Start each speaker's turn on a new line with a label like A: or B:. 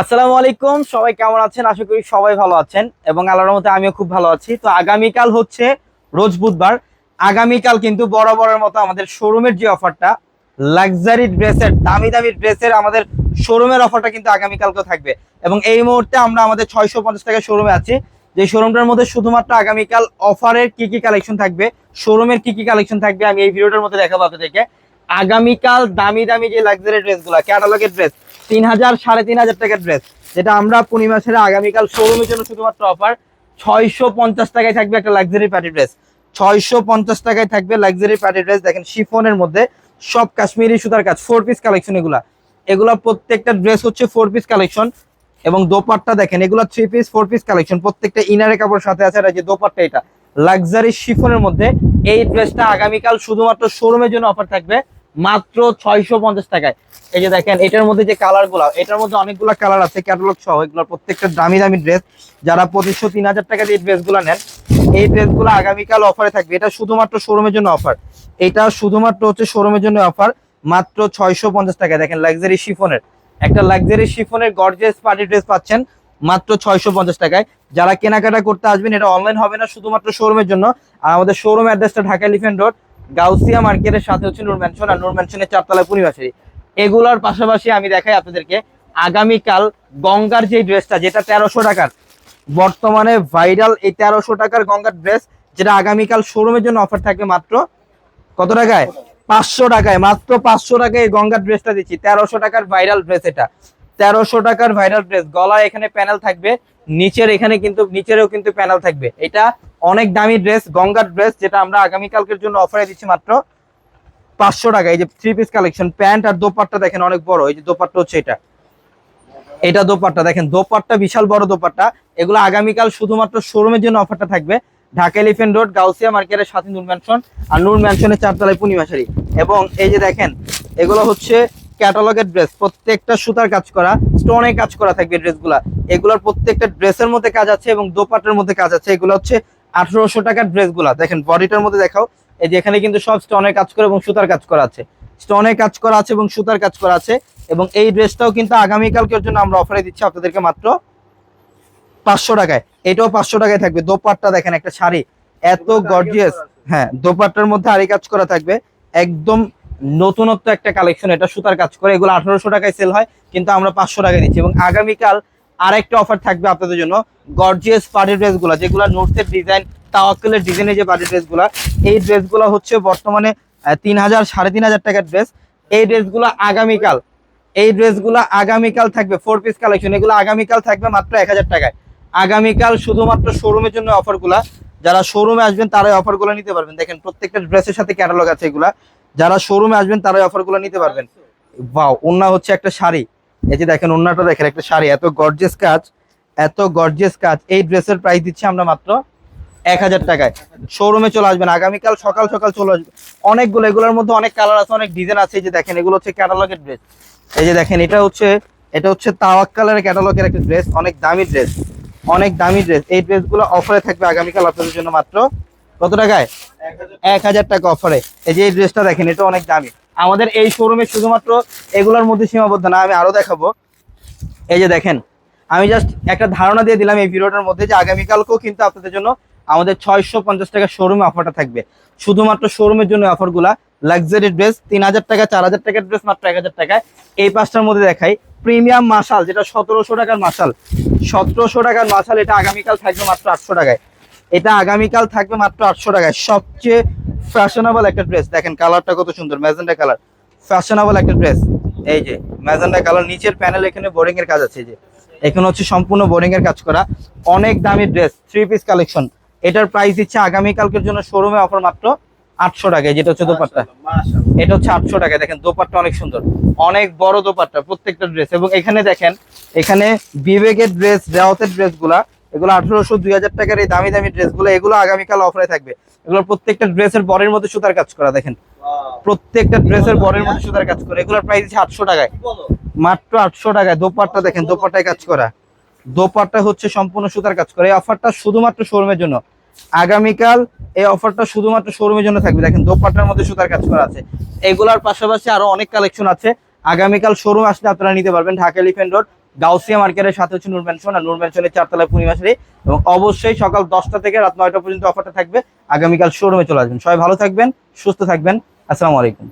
A: আসসালামু আলাইকুম, সবাই কেমন আছেন? আশা করি সবাই ভালো আছেন এবং আল্লাহর মতে আমিও খুব ভালো আছি। তো আগামীকাল হচ্ছে রোজ বুধবার। আগামীকাল কিন্তু বরাবরের মতো আমাদের শোরুমের যে অফারটা, লাক্সারি ড্রেসের, দামি দামি ড্রেসের আমাদের শোরুমের অফারটা কিন্তু আগামীকালকে থাকবে। এবং এই মুহূর্তে আমরা আমাদের ছয়শো পঞ্চাশ টাকা শোরুমে আছি। যে শোরুমটার মধ্যে শুধুমাত্র আগামীকাল অফারের কি কি কালেকশন থাকবে, শোরুমের কি কি কালেকশন থাকবে, আমি এই ভিডিওটার মধ্যে দেখাবো আপনাদেরকে। আগামীকাল দামি দামি যে লাক্সারি ড্রেসগুলো ক্যাটালগের ড্রেস তিন হাজার সাড়ে তিন হাজার টাকার ড্রেস যেটা আমরা পূর্ণিমা ছেড়ে আগামীকাল শোরুমের জন্য শুধুমাত্র অফার ছয়শো পঞ্চাশ টাকায় থাকবে একটা লাক্সারি পার্টি ড্রেস ছয়শো পঞ্চাশ টাকায় থাকবে লাক্সারি পার্টি ড্রেস দেখেন শিফনের মধ্যে সব কাশ্মীরি সুতার কাজ ফোর পিস কালেকশন এগুলা। এগুলা প্রত্যেকটা ড্রেস হচ্ছে ফোর পিস কালেকশন এবং দোপাট্টা দেখেন, এগুলো three piece four piece collection প্রত্যেকটা ইনারে কাপড় সাথে আছে এই যে দোপাট্টা এটা লাক্সারি শিফনের মধ্যে এই ড্রেসটা আগামীকাল শুধুমাত্র শোরুমের জন্য অফার থাকবে মাত্র ছয়শো পঞ্চাশ টাকায়। এই যে দেখেন, এটার মধ্যে যে কালারগুলা, এটার মধ্যে অনেকগুলো কালার আছে ক্যাটালগ সহ এগুলো প্রত্যেকটা দামি দামি ড্রেস যারা পঁচিশশো, তিন হাজার টাকা দিয়ে ড্রেসগুলা নেন, এই ড্রেসগুলো আগামীকাল অফারে থাকবে। এটা শুধুমাত্র শোরুমের জন্য অফার এটা শুধুমাত্র হচ্ছে শোরুমের জন্য অফার মাত্র ছয়শো পঞ্চাশ টাকায়। দেখেন লাক্সারি শিফনের একটা লাক্সারি শিফনের গর্জেস পার্টি ড্রেস পাচ্ছেন মাত্র ছয়শো পঞ্চাশ টাকায়। যারা কেনাকাটা করতে আসবেন, এটা অনলাইন হবে না, শুধুমাত্র শোরুমের জন্য। আর আমাদের শোরুম অ্যাড্রেসটা ঢাকা এলিফেন্ট রোড গাউসিয়া মার্কেটের সাথে হচ্ছে নূর ম্যানশন আর নূর ম্যানশনের চারতলা পূর্ণিমাশারি এগুলোর পাশাপাশি আমি দেখাই আপনাদেরকে, আগামীকাল গঙ্গার যে ড্রেসটা যেটা তেরোশো টাকার, বর্তমানে ভাইরাল এই তেরোশো টাকার গঙ্গার ড্রেস যেটা আগামীকাল শোরুমের জন্য অফার থাকবে মাত্র কত টাকায়? পাঁচশো টাকায়, মাত্র পাঁচশো টাকায় এই গঙ্গার ড্রেসটা দিচ্ছি। তেরোশো টাকার ভাইরাল ড্রেস এটা। তেরোশো টাকার ভাইরাল ড্রেস গলায় এখানে প্যানেল থাকবে, নিচের এখানে কিন্তু, নিচেরও কিন্তু প্যানেল থাকবে। এটা অনেক দামি ড্রেস গঙ্গার ড্রেস যেটা আমরা আগামীকালকের জন্য অফারে দিচ্ছি মাত্র পাঁচশো টাকা। এই যে থ্রি পিস কালেকশন প্যান্ট আর দোপাট্টা দেখেন অনেক বড়। এই যে দোপাট্টা হচ্ছে এটা। এটা দোপাট্টা দেখেন, দোপাট্টা, বিশাল বড় দোপাট্টা। এগুলো আগামীকাল শুধুমাত্র শোরুমের জন্য অফারটা থাকবে। ঢাকা এলিফেন্ট রোড গাউসিয়া মার্কেটের সাথে নূর ম্যানশন আর নূর ম্যানশনের চারতলায় পূর্ণিমাশারি এবং এই যে দেখেন, এগুলো হচ্ছে ক্যাটালগের ড্রেস প্রত্যেকটা সুতার কাজ করা স্টোনে কাজ করা থাকবে ড্রেসগুলা। এগুলোর প্রত্যেকটা ড্রেসের মধ্যে কাজ আছে এবং দোপাট্টার মধ্যে কাজ আছে। এগুলো হচ্ছে আঠারোশো টাকার ড্রেসগুলা। দেখেন বডিটার মধ্যে দেখাও এই যে এখানে কিন্তু সব স্টোনের কাজ করে এবং সুতার কাজ করা আছে। স্টোনের কাজ করা আছে এবং সুতার কাজ করা আছে এবং এই ড্রেসটাও কিন্তু আগামীকালকের জন্য আমরা অফারে দিচ্ছি আপনাদেরকে মাত্র পাঁচশো টাকায়। এটাও পাঁচশো টাকায় থাকবে। দোপাট্টা দেখেন একটা শাড়ি। এত গর্জিয়াস হ্যাঁ দোপাট্টার মধ্যে আরি কাজ করা থাকবে। একদম নতুনত্ব একটা কালেকশন এটা সুতার কাজ করে। এগুলো আঠারোশো টাকায় সেল হয়, কিন্তু আমরা পাঁচশো টাকায় দিচ্ছি এবং আগামীকাল আরেকটা অফার থাকবে আপনাদের জন্য গর্জিয়াস পার্টি ড্রেসগুলা, যেগুলো নোটসের ডিজাইন তাওয়াক্কেলের ডিজাইনের যে পার্টি ড্রেসগুলা, এই ড্রেসগুলো হচ্ছে বর্তমানে তিন হাজার, সাড়ে তিন হাজার টাকার ড্রেস এই ড্রেসগুলো আগামীকাল, এই ড্রেসগুলো আগামীকাল থাকবে ফোর পিস কালেকশন এগুলো আগামীকাল থাকবে মাত্র এক হাজার টাকায়। আগামীকাল শুধুমাত্র শোরুমের জন্য অফারগুলা যারা শোরুমে আসবেন, তারাই অফারগুলো নিতে পারবেন। দেখেন, প্রত্যেকটা ড্রেসের সাথে ক্যাটালগ আছে এগুলা। যারা শোরুমে আসবেন তারাই অফারগুলো নিতে পারবেন। বাও ওন্না হচ্ছে একটা শাড়ি। এই যে দেখেন ওন্নাটা দেখেন, একটা শাড়ি। এত গর্জিয়াস কাজ, এত গর্জিয়াস কাজ। এই ড্রেসের প্রাইস দিচ্ছি আমরা মাত্র এক হাজার টাকায়। শোরুমে চলে আসবেন, আগামীকাল সকাল সকাল চলে আসবেন। অনেকগুলো, এগুলোর মধ্যে অনেক কালার আছে, অনেক ডিজাইন আছে। এই যে দেখেন, এগুলো হচ্ছে ক্যাটালগের ড্রেস এই যে দেখেন, এটা হচ্ছে এটা হচ্ছে তাওয়াক কালারের ক্যাটালগের একটা ড্রেস অনেক দামি ড্রেস অনেক দামি ড্রেস এই ড্রেসগুলো অফারে থাকবে আগামীকাল আপনাদের জন্য মাত্র কত টাকায়? এক হাজার টাকা অফারে এই যে এই ড্রেসটা দেখেন, এটা অনেক দামি। আমাদের এই শোরুমে শুধুমাত্র এগুলোর মধ্যে সীমাবদ্ধ না, আমি আরও দেখাবো। এই যে দেখেন, আমি জাস্ট একটা ধারণা দিয়ে দিলাম এই ভিডিওটার মধ্যে যে আগামীকালকেও কিন্তু আপনাদের জন্য আমাদের ছয়শো পঞ্চাশ টাকা শোরুমে অফারটা থাকবে। শুধুমাত্র শোরুমের জন্য অফারগুলা লাক্সারি ড্রেস তিন হাজার টাকা, চার হাজার টাকার ড্রেস মাত্র এক হাজার টাকায়। এই পাঁচটার মধ্যে দেখাই প্রিমিয়াম মাসাল, যেটা সতেরোশো টাকার মাসাল, সতেরোশো টাকার মাসাল, এটা আগামীকাল থাকবে মাত্র আটশো টাকায়। এটা আগামীকাল থাকবে মাত্র আটশো টাকায়। সবচেয়ে ফ্যাশনেবল একটা ড্রেস দেখেন কালারটা কত সুন্দর ম্যাজেন্ডা কালার ফ্যাশনেবল একটা ড্রেস এই যে ম্যাজেন্ডা কালার নিচের প্যানেল এখানে বোরিং এর কাজ আছে এই যে। এখানে হচ্ছে সম্পূর্ণ বোরিং এর কাজ করা। অনেক দামি ড্রেস থ্রি পিস কালেকশন এটার প্রাইস দিচ্ছে আগামীকালকের জন্য শোরুমে অফার মাত্র আটশো টাকায় যেটা হচ্ছে দোপাট্টা। এটা হচ্ছে আটশো টাকায়। দেখেন দোপাট্টা অনেক সুন্দর। অনেক বড় দোপাট্টা প্রত্যেকটা ড্রেস এবং এখানে দেখেন এখানে বিবেকের ড্রেস রেওয়াতের ড্রেসগুলা এগুলো আঠারোশো দুই হাজার টাকার এই দামি দামি ড্রেসগুলো এগুলো আগামীকাল অফারে থাকবে। এগুলো প্রত্যেকটা ড্রেসের বরের মধ্যে সুতার কাজ করা দেখেন। প্রত্যেকটা ড্রেসের বরের মধ্যে সুতার কাজ করা। এগুলোর প্রাইস হচ্ছে আটশো টাকায়। মাত্র আটশো টাকায়। দোপাট্টা দেখেন দোপাট্টায় কাজ করা। দোপাট্টা হচ্ছে সম্পূর্ণ সুতার কাজ করা। এই অফারটা শুধুমাত্র শোরুমের জন্য। আগামীকাল এই অফারটা শুধুমাত্র শোরুমের জন্য থাকবে। দেখেন দোপাট্টার মধ্যে সুতার কাজ করা আছে। এগুলার পাশাপাশি আরও অনেক কালেকশন আছে। আগামীকাল শোরুম আসলে আপনারা নিতে পারবেন ঢাকা এলিফেন্ট রোড গাউসিয়া মার্কেটের সাথে হচ্ছে নূর ম্যানশন আর নূর ম্যানশনের চারতলায় পূর্ণিমাশারি এবং অবশ্যই সকাল দশটা থেকে রাত নয়টা পর্যন্ত অফারটা থাকবে। আগামীকাল শোরুমে চলে আসবেন। সবাই ভালো থাকবেন, সুস্থ থাকবেন। আসসালামু আলাইকুম।